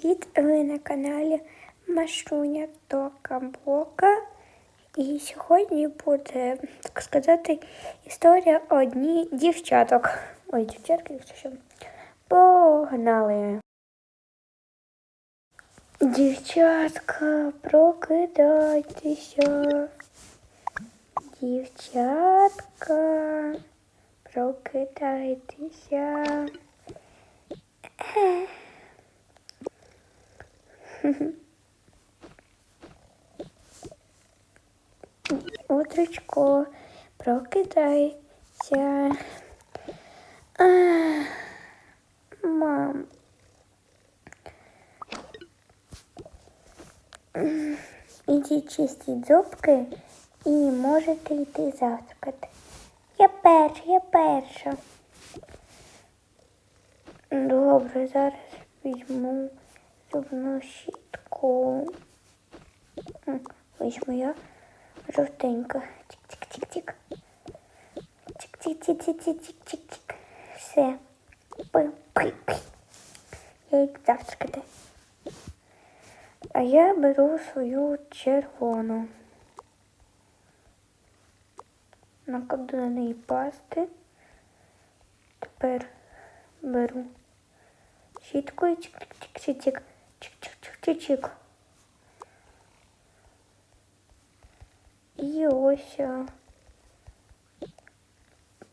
Привіт, ви на каналі Машуня Тока Бока. І сьогодні буде, так сказати, історія одні дівчаток. Ой, дівчатки, якщо що. Погнали. Дівчатка, прокидайтеся. Дівчатка, прокидайтеся. Утречко, прокидайся. А, мам. Ідіть чистіть зубки і можете йти завтракати. Я перша, я перша. Добре, зараз візьму зубну щітку. Ось моя жовтенька. Тік-тік-тік-тік. Тік-тік-тік-тік-тік-тік-тік. Все. Пи-пи-пи. Я йду завтракати. А я беру свою червону. Накладу на неї пасти. Тепер беру щітку і чик-чик-чик-чик. Чик-чик-чик-чик. І ось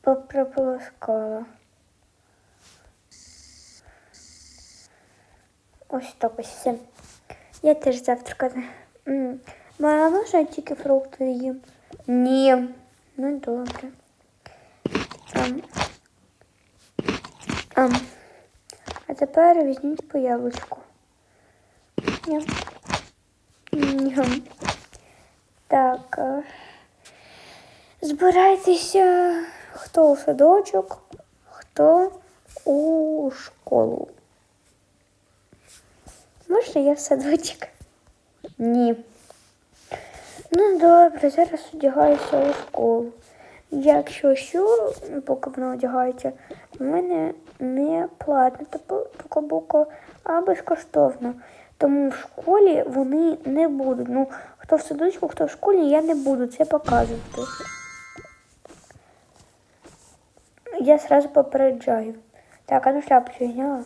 прополоскала. Ось так ось все. Я теж завтракати. Мама, можна я тільки фрукти їм? Ні. Ну добре. Ам. Ам. А тепер візьміть по яблучку. Ням. Так. е, Збирайтеся, хто у садочок, хто у школу. Можна я в садочок? Ні. Ну добре, зараз одягаюся у школу. Якщо що, поки вона одягається, в мене не платна покобука, а безкоштовно. Тому в школі вони не будуть. Ну, хто в садочку, хто в школі, я не буду це показувати. Я сразу попереджаю. Так, а ну шляпочку зняла.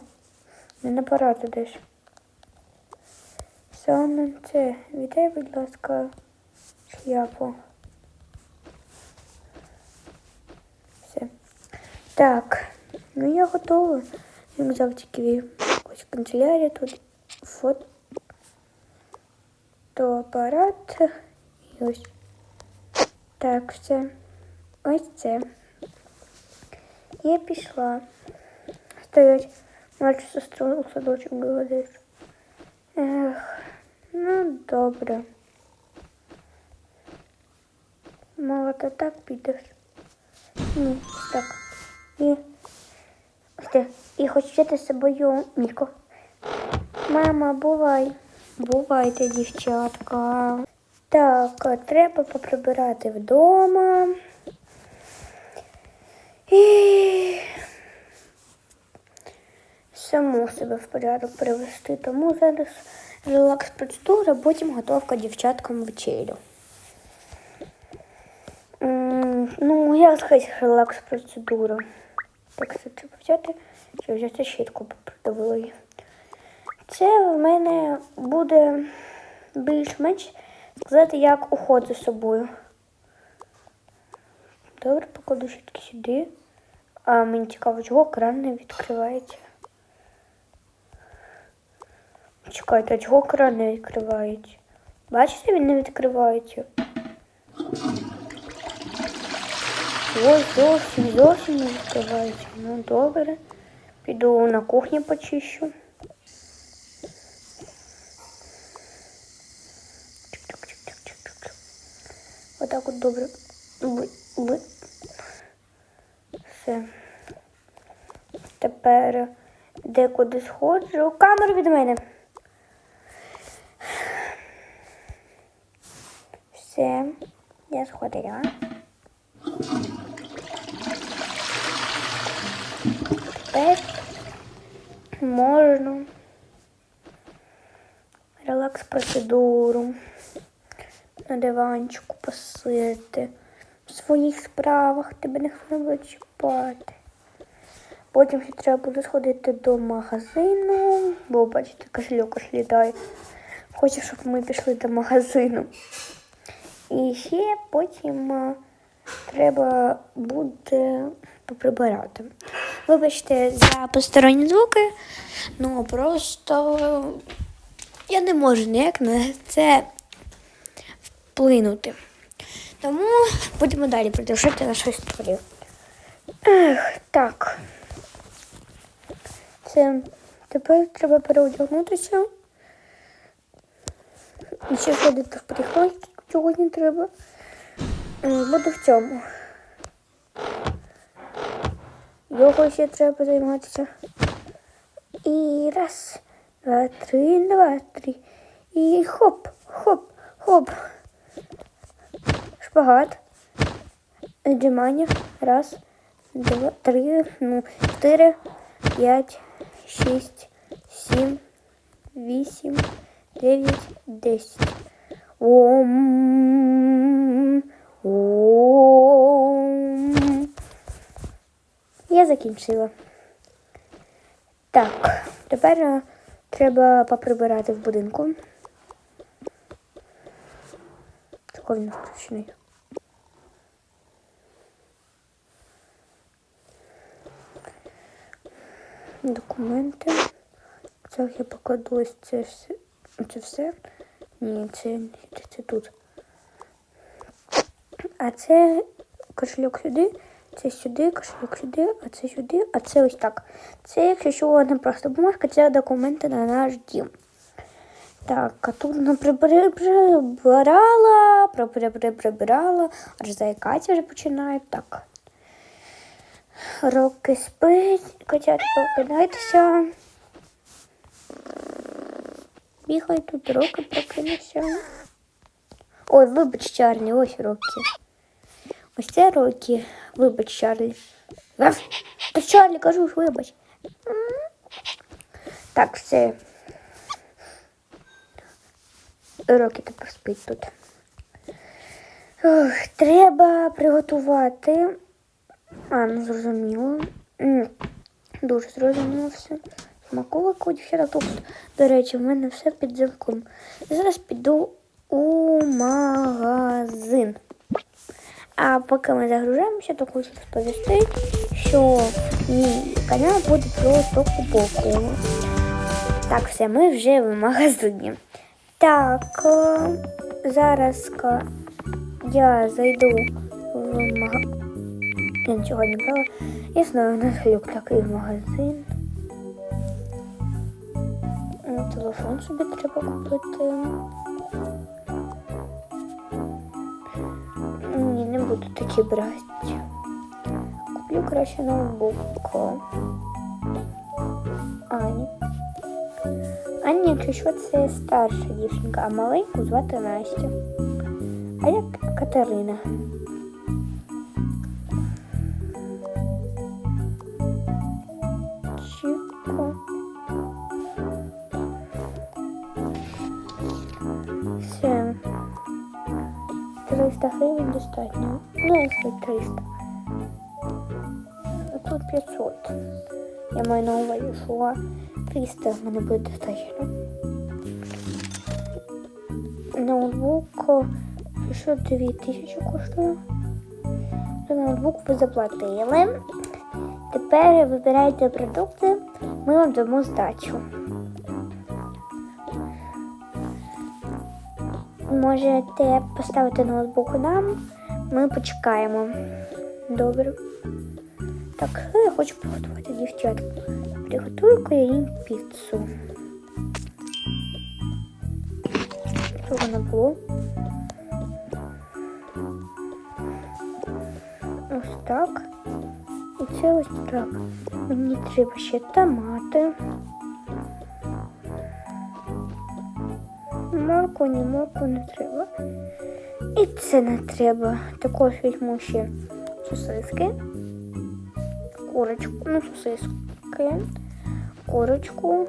Не парад ідеш. Саме це. Віддай, будь ласка, шляпу. Все. Так, ну я готова. Рюкзак тільки ось канцелярія тут. Фотоапарат. І ось. Так, все. Ось це. Я пішла. Стоять. Мальчик сестру у садочок говориш. Ех, ну добре. Мало то так підеш. Ні, ось так. І ось ти. І хочу взяти з собою Міку. Мама, бувай. Бувайте, дівчатка. Так, треба поприбирати вдома. І саму себе в порядок привести. Тому зараз релакс процедура, потім готовка дівчаткам вечерю. Ну, я сказати релакс процедура. Так, це треба взяти, чи взяти щітку продавила. Це в мене буде більш-менш сказати, як уход за собою. Добре, покладу щітки сюди. А мені цікаво, чого кран не відкривається. Чекайте, а чого кран не відкривається? Бачите, він не відкривається. Ось зовсім, зовсім не відкривається. Ну добре. Піду на кухню почищу. Отак от добре. Все. Тепер декуди сходжу. Камеру від мене. Все, я сходила. Тепер можна релакс-процедуру. На диванчику посидити. В своїх справах тебе не буде чіпати. Потім ще треба буде сходити до магазину, бо бачите, кошельок аж. Хочу, щоб ми пішли до магазину. І ще потім треба буде поприбирати. Вибачте за посторонні звуки, ну просто я не можу ніяк на це вплинути. Тому будемо далі продовжувати нашу історію. Ех, так. Це тепер треба переодягнутися. І ще ходити в приход сьогодні треба. Е, Буду в цьому. Його ще треба займатися. І раз, два, три, два, три. І хоп, хоп, хоп. Шпагат. Віджимання. Раз, два, три, ну, чотири, п'ять, шість, сім, вісім, дев'ять, десять. Ом. Ом. Я закінчила. Так, тепер е, треба поприбирати в будинку. Чого він включений? Документи. Це я покладу ось це все. Це все. Ні, це, це тут. А це кошельок сюди, це сюди, кошельок сюди, а це сюди, а це ось так. Це, якщо що, одна просто бумажка, це документи на наш дім. Так, а тут вона прибирала, прибирала, аж заїкатися вже починає. Так. Роки спить, котята прокидайтеся. Бігай тут, роки прокинувся. Ой, вибач, Чарлі, ось роки. Ось це роки. Вибач, Чарлі. Та Чарлі, кажу ж, вибач. Так, все. Роки тепер спить тут. Ох, треба приготувати. А, ну зрозуміло. Дуже зрозуміло все. Смаколику, дівчата тут. До речі, в мене все під замком. Зараз піду у магазин. А поки ми загружаємося, то хочу розповісти, що мій канал буде про покупку. Так, все, ми вже в магазині. Так, е, зараз я зайду в магазин. Я нічого не брала. Я знаю, у нас глюк такий магазин. Телефон собі треба купити. Ні, не буду такі брати. Куплю краще ноутбук. Ані. Ані, якщо що, це старша дівчинка, а маленьку звати Настя. А я Катерина. 300 гривень достатньо. Ну, якщо 300. А Тут 500. Я маю на увазі, що 300 в мене буде достатньо. Ноутбук що 2000 коштує. За ноутбук ви заплатили. Тепер вибирайте продукти, ми вам дамо здачу. Можете поставити ноутбук нам, ми почекаємо. Добре. Так, я хочу приготувати дівчатку. Приготую-ка я їм піцу. Що воно було? Ось так. І це ось так. Мені треба ще томати. Морку, ні, морку не треба. І це не треба. Також візьму ще сосиски. Курочку, ну сосиски. Курочку,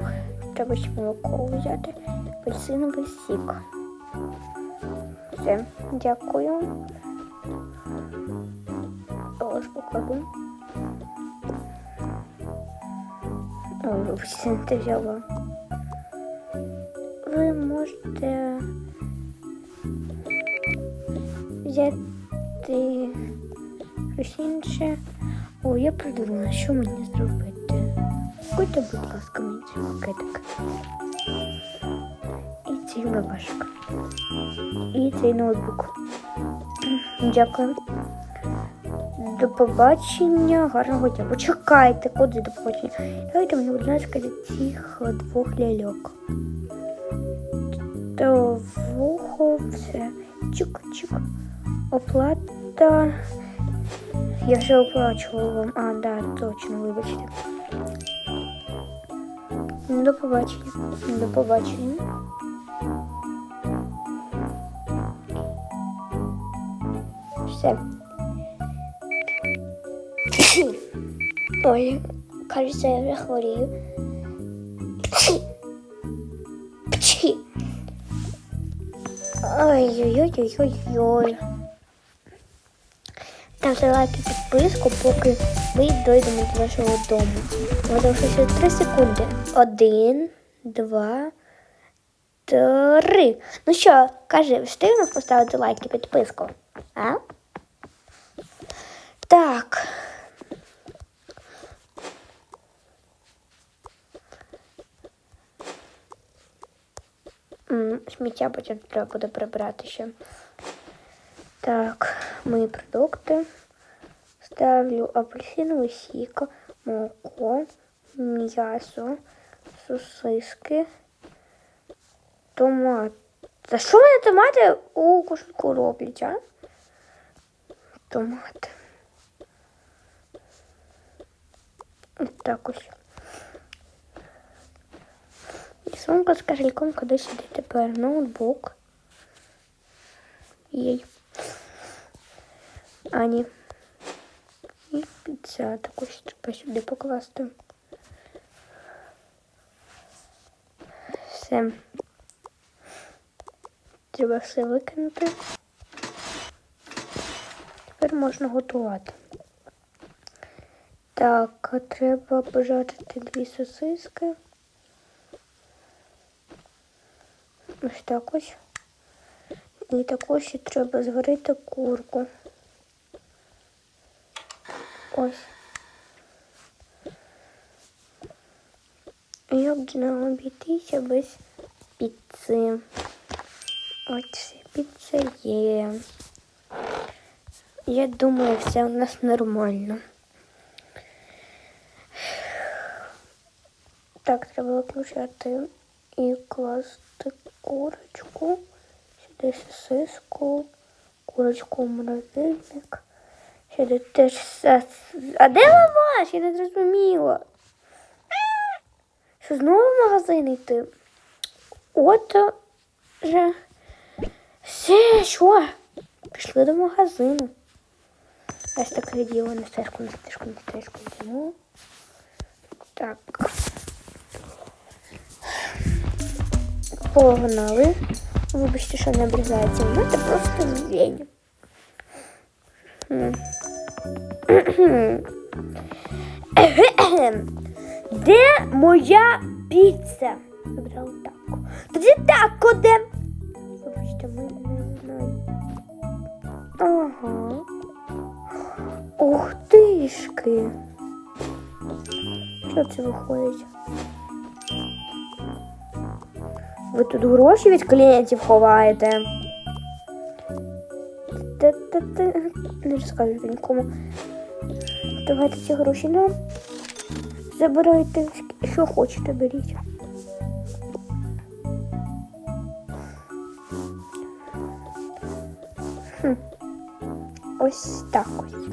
треба ще молоко взяти. Апельсиновий сік. Все, дякую. Ложку кладу. Ой, вибачте, не взяла. Ви можете взяти щось. О, я придумала, що мені зробити. Куди, будь ласка, мені цей пакетик. І цей лавашик. І цей ноутбук. Дякую. До побачення, гарного дня. Почекайте, куди до побачення. Давайте мені, будь ласка, цих двох ляльок. Вухо, все. Чик-чик. Оплата. Я вже оплачувала вам. А, да, точно, вибачте. До побачення. До побачення. Все. Ой, кажется, я вже хворію. Ой-ой-ой-ой-ой. Ставте лайк і підписку, поки ми дойдемо до нашого дому. Залишилося 3 секунди. Один, два, три. Ну що, кажи, встигнув поставити лайк і підписку? А? Так. Сміття потім треба буде прибрати ще. Так, мої продукти. Ставлю апельсиновий сік, молоко, м'ясо, сосиски, томат. За що мене томати у кошельку роблять, а? Томати. Ось так ось. І сумка з кошельком куди сюди тепер ноутбук. Єй. А, ні. І піца також треба сюди покласти. Все. Треба все викинути. Тепер можна готувати. Так, треба пожарити дві сосиски. Ось так ось. І також ще треба зварити курку. Ось. Як нам обійтися без піци? Ось піца є. Я думаю, все у нас нормально. Так, треба виключати і класти курочку. Сюди сосиску, курочку в морозильник. Сюди теж сос... А де лаваш? Я не зрозуміла. Що знову в магазин йти? От же. Все, що? Пішли до магазину. Ось таке діло на стежку, на стежку, на стежку йдемо. Так. Погнали. Вибачте, що не обрізається. Ну, це просто лень. Де моя піца? Вибрала тако. Тоді тако де? Вибачте, ми не знаємо. Ага. Ух тишки. Що це виходить? Ви тут гроші від клієнтів ховаєте. Та-та-та. Не розказуйте нікому. Давайте ці гроші нам. Забирайте, що хочете, беріть. Хм. Ось так ось.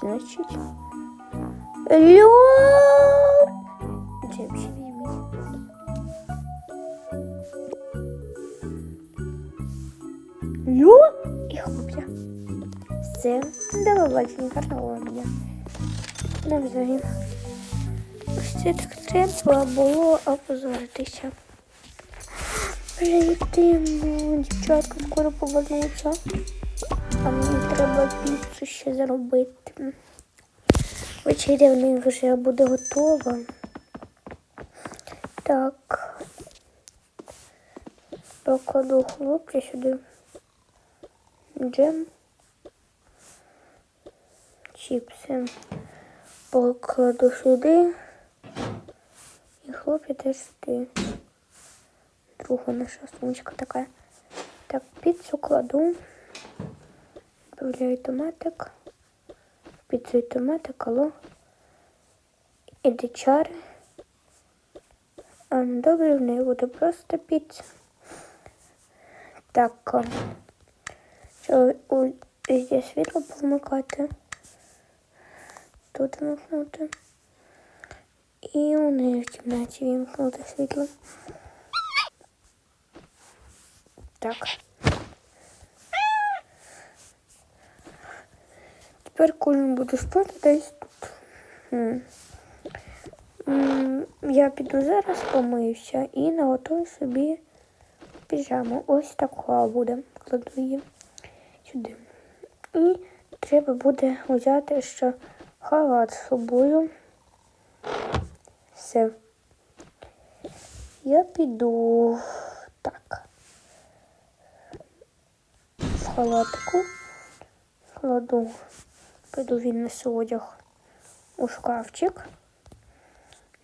Значить. Льо! Це Все. До побачення, гарного дня. Навзаєм. Ось це так треба було опозоритися. Вже йдемо, дівчатка скоро повернуться. А мені треба піцу ще заробити. Вечеря в них вже буде готова. Так. Покладу хлопця сюди. Джем. Чіпси. Покладу сюди. І хлопці теж сюди. Друга наша сумочка така. Так, піцу кладу. Добавляю томатик. Піцу і томатик, алло. І дичари. А, ну, добре, в неї буде просто піца. Так. Що везде світло помикати. Тут вимкнути. І у неї в кімнаті вимкнути світло. Так. Тепер кожен буде спати десь тут. Я піду зараз помиюся і наготую собі піжаму. Ось така буде. Кладу її сюди. І треба буде взяти ще халат собою. Все. Я піду так. В халатику кладу, піду віднесу одяг у шкафчик.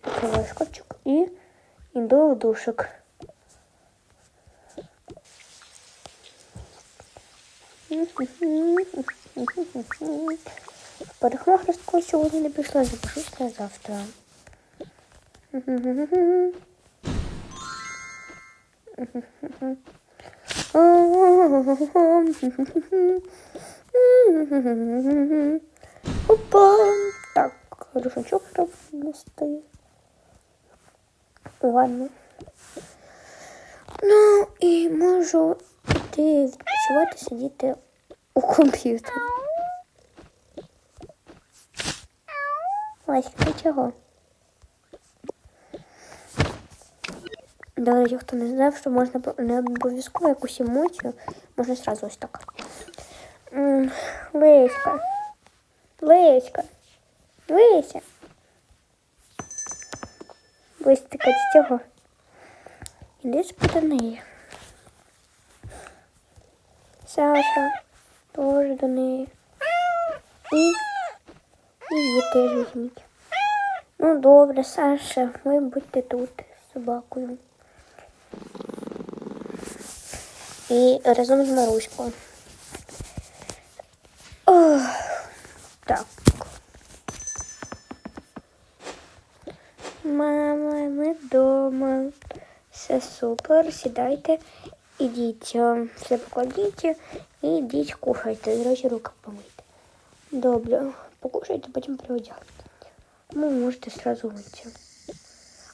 Відкриваю шкафчик і йду в душик. В парикмахерську сьогодні не пішла, запишусь на завтра. Опа! Так, рушничок стоїть. Ладно. Ну і можу йти відпочивати, сидіти у комп'ютері. Ось ти чого? До речі, хто не знав, що можна не обов'язково якусь емоцію, можна сразу ось так. Леська. Леська. Леся. Леся, ти з цього. Іди спити неї. Саша. Теж до неї. І її теж візьміть. Ну, добре, Саша, ви будьте тут з собакою. І разом з Маруською. Ох, так. Мама, ми вдома. Все супер. Сідайте, ідіть, все покладіть і йдіть кушайте. До речі, руки помийте. Добре, покушайте, потім переодягнете. Ну, можете сразу вийти.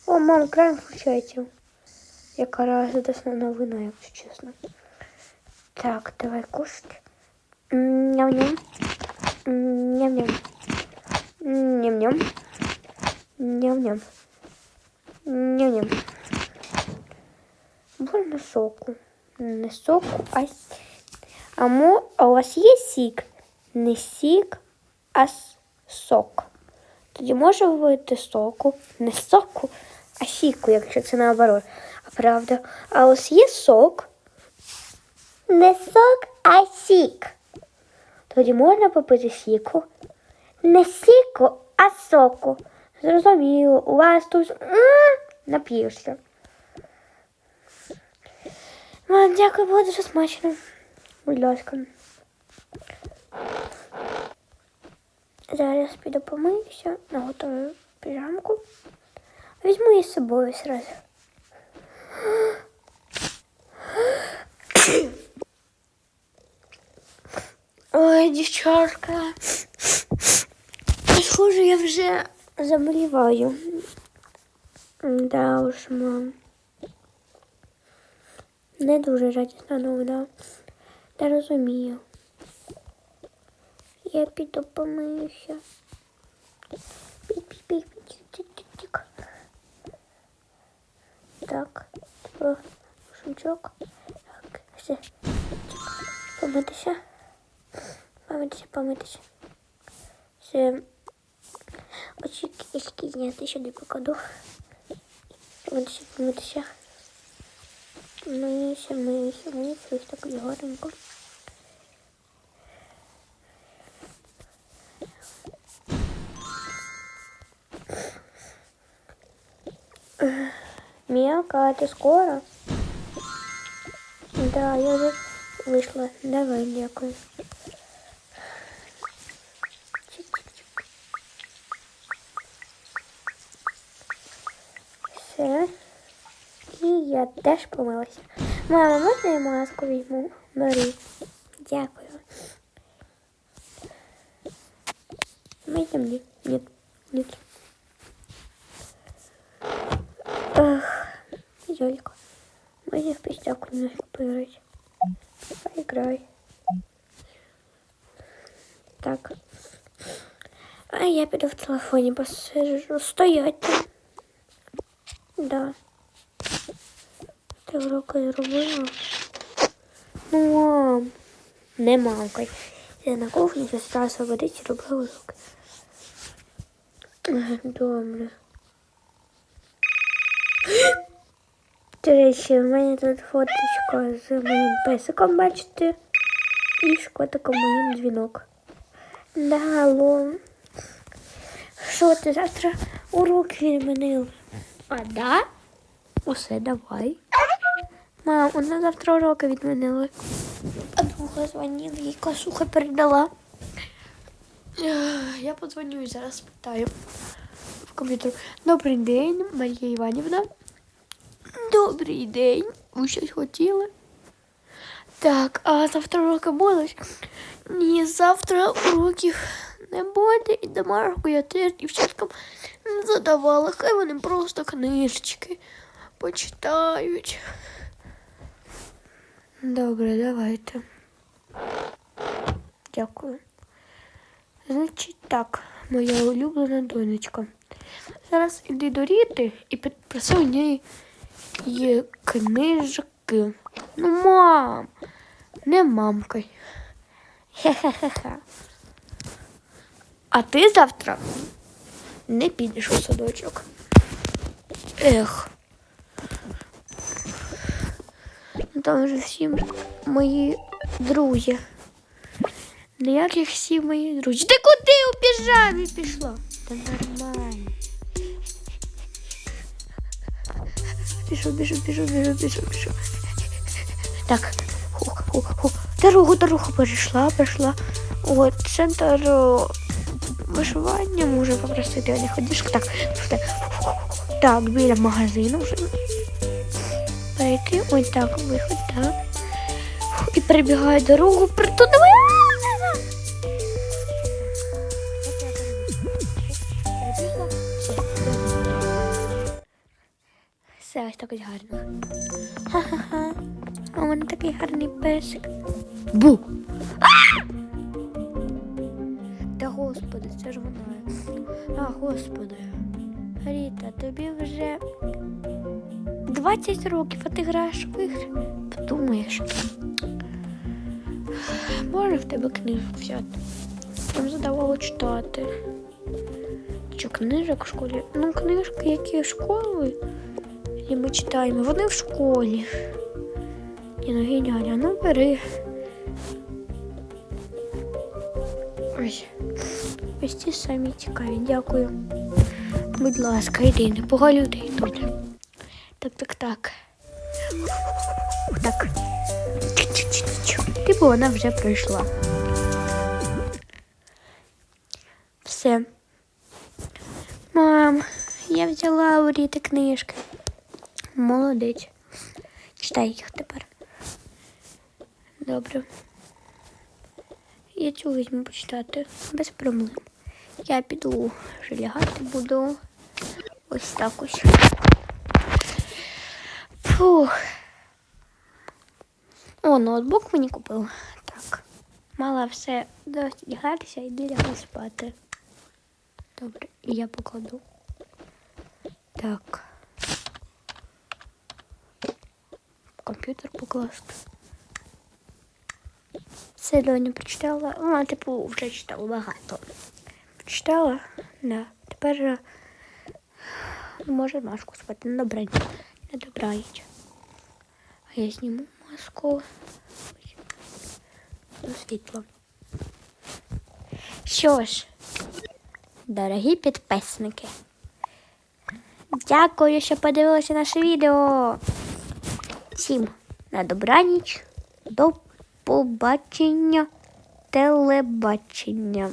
О, мам, крайм включайте. Яка радісна новина, якщо чесно. Так, давай кушать. М, Ням-ням. М, Ням-ням. М, Ням-ням. Ням-ням. Ням-ням. Можно соку. Не соку, а, с- а, мо... а у вас є сік? Не сік, а сок. Тоді може вийти соку, не соку, а сіку, якщо це наоборот. А правда, а вас є сок? Не сок, а сік. Тоді можна попити сіку. Не сіку, а соку. Зрозуміло, у вас тут м, нап'єшся. Ну, Дякую, було дуже смачно. Будь ласка. Зараз піду помиюся, наготую піжамку. Візьму її з собою сразу. Ой, дівчатка. Схоже, я вже заболіваю. Да уж, мам. Не дуже радісна новина. Не розумію. Я піду помиюся. Так. О, шумчок. Так, все. Помитися. Помитися, помитися. Все. Очки очки зняти сюди покладу. Помитися, помитися. Миюся, миюся, миюся, ось так гарненько. Мелка, а ты скоро? Да, я уже вышла. Давай, дякую. Чик-чик-чик. Все. І я теж помилася. Мама, можна я маску візьму? Бери. Дякую. Мы идем Телефоні. Стоять. Да. Ти уроки зробила? Ну, мам. Не мамкой. Я на кухні сестра освободить і робила уроки. Добре. До речі, в мене тут фоточка з моїм песиком, бачите, і з котиком моїм дзвінок. Да, алло. Що ти завтра урок відмінив? А, да? Усе, давай. Мам, у нас завтра уроки відмінили. А друга дзвонила, їй косуха передала. Я подзвоню і зараз спитаю в комп'ютер. Добрий день, Марія Іванівна. Добрий день. Ви щось хотіли? Так, а завтра уроки будуть? Ні, завтра уроків не буде і домашку я теж дівчаткам не задавала. Хай вони просто книжечки почитають. Добре, давайте. Дякую. Значить так, моя улюблена донечка. Зараз іди до Ріти і попроси у неї є книжки. Ну, мам, не мамкой. Хе-хе-хе. А ти завтра не підеш у садочок. Ех. Ну, Там вже всі мої друзі. Ніяких всі мої друзі. Ти куди у піжамі пішла? Та нормально. Пішов, пішов, пішов, пішов, пішов, пішов. Так, хух, хух, хух. Дорогу, дорогу перейшла, прийшла. От, центр вишивання може попросити, а не ходиш. Так, все. Так, біля магазину вже. Перейти, ось так, виход, так. І перебігаю дорогу, приту, давай. Все, ось так ось гарно. Ха-ха-ха. У мене такий гарний песик. Бу! Та це. А, господи. Ріта, тобі вже 20 років, а ти граєш в ігри. Подумаєш. Може в тебе книжку взяти. Там задавало читати. Що книжок в школі? Ну, книжки, які в школі, і ми читаємо, вони в школі. Ні, ну геніально, ну бери. Ось. Ось ці самі цікаві, дякую. Будь ласка, йди, не погалюй тут. Так, так, так. Так. Типу вона вже пройшла. Все. Мам, я взяла у Ріти книжки. Молодець. Читай їх тепер. Добре. Я цю візьму почитати без проблем. Я піду вже лягати буду. Ось так ось. Фух. О, ноутбук мені купив. Так. Мала все достігатися і лягати спати. Добре, я покладу. Так. комп'ютер покласти. Все Льоня прочитала. А, типу, вже читала багато. Прочитала? Да. Тепер е, може маску спати. Не добре. Не добрають. А я зніму маску. Світло. Що ж, дорогі підписники. Дякую, що подивилися наше відео. Всім на добраніч. До побачення. Телебачення.